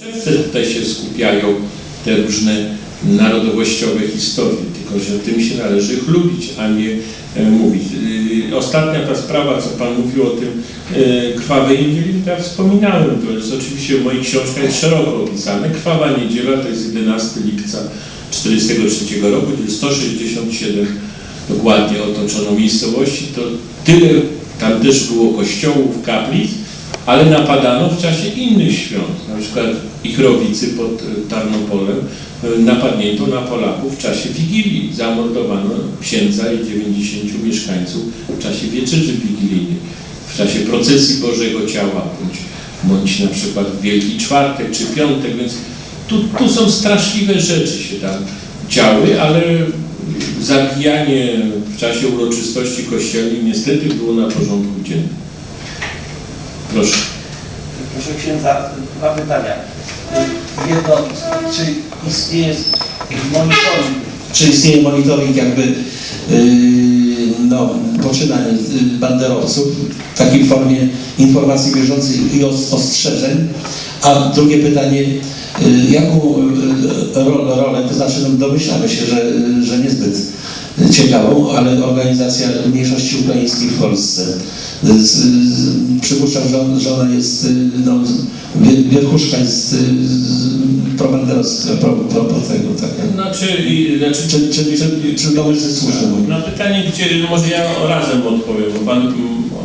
Często tutaj się skupiają te różne narodowościowe historie, tylko że tym się należy chlubić, a nie e, mówić. Y, Ostatnia ta sprawa, co Pan mówił o tym e, krwawej niedzieli, to ja wspominałem, to jest oczywiście w moich książkach jest szeroko opisane. Krwawa niedziela to jest 11 lipca 1943 roku, gdzie 167 dokładnie otoczono miejscowości, to tyle, tam też było kościołów, kaplic, ale napadano w czasie innych świąt, na przykład Ichrowicy pod e, Tarnopolem e, napadnięto na Polaków w czasie Wigilii, zamordowano księdza i 90 mieszkańców w czasie wieczerzy wigilijnej, w czasie procesji Bożego Ciała, bądź, bądź na przykład Wielki Czwartek czy Piątek, więc tu, tu są straszliwe rzeczy się tam działy, ale zabijanie w czasie uroczystości kościelnych niestety było na porządku dziennym. Proszę. Proszę księdza, dwa pytania. Jedno, czy istnieje monitoring, czy istnieje monitoring jakby yy, no, poczynań yy, banderowców w takiej formie informacji bieżących i os- ostrzeżeń? A drugie pytanie, jaką yy, rolę, to znaczy no, domyślamy się, że, że niezbyt ciekawą, ale organizacja mniejszości ukraińskiej w Polsce. Z, przypuszczam, że, on, że ona jest, y, no, wie- wierchuszka jest y, probanderowska, pro, pro, pro tego, tak. Znaczy, i, znaczy Czy, czy, czy, czy domyśl jest słuszny? mój? Na pytanie, gdzie, no może ja razem odpowiem, bo Pan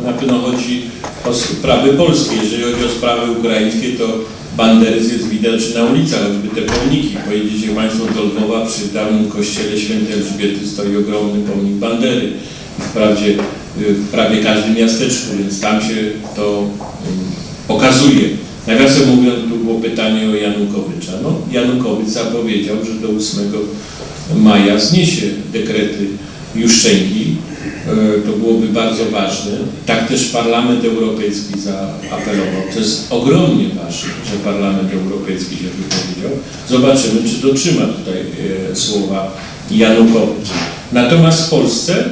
na pewno chodzi o sprawy polskie. Jeżeli chodzi o sprawy ukraińskie, to banderyzm jest widoczny na ulicach, choćby te pomniki. Pojedziecie Państwo do Lwowa, przy dawnym kościele świętej Elżbiety stoi ogromny pomnik bandery. Wprawdzie y, w prawie każdym miasteczku, więc tam się to mm, pokazuje. Nawiasem mówiąc, tu było pytanie o Janukowycza. No, Janukowicz zapowiedział, że do 8 maja zniesie dekrety Juszczenki. E, To byłoby bardzo ważne. Tak też Parlament Europejski zaapelował. To jest ogromnie ważne, że Parlament Europejski się wypowiedział. Zobaczymy, czy dotrzyma tutaj e, słowa Janukowicz. Natomiast w Polsce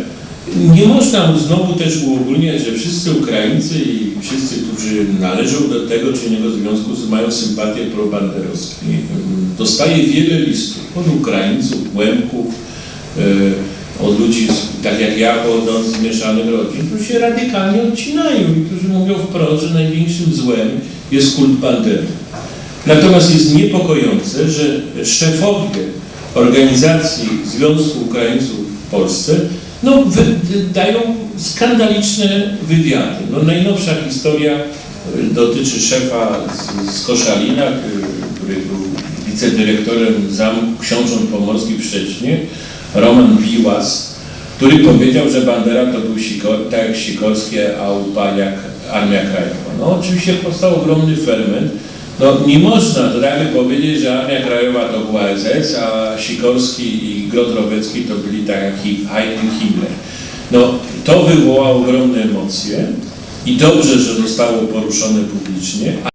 nie można znowu też uogólniać, że wszyscy Ukraińcy i wszyscy, którzy należą do tego czy innego związku, mają sympatie probanderowskie. Dostaje wiele listów od Ukraińców, Łemków, e, od ludzi, tak jak ja, pochodzących z mieszanych rodzin, którzy się radykalnie odcinają i którzy mówią wprost, że największym złem jest kult bandery. Natomiast jest niepokojące, że szefowie organizacji Związku Ukraińców w Polsce no, dają skandaliczne wywiady. No, najnowsza historia y, dotyczy szefa z, z Koszalina, y, który był wicedyrektorem Zamku Książąt Pomorskich w Szczecinie, Roman Biłas, który powiedział, że Bandera to był Sikor, tak jak Sikorski, a Upaliak Armia Krajowa. No oczywiście powstał ogromny ferment. No nie można nagle powiedzieć, że Armia Krajowa to była SS, a Sikorski i Grotowecki to byli tak jak Heinrich Himmler. No to wywołało ogromne emocje i dobrze, że zostało poruszone publicznie,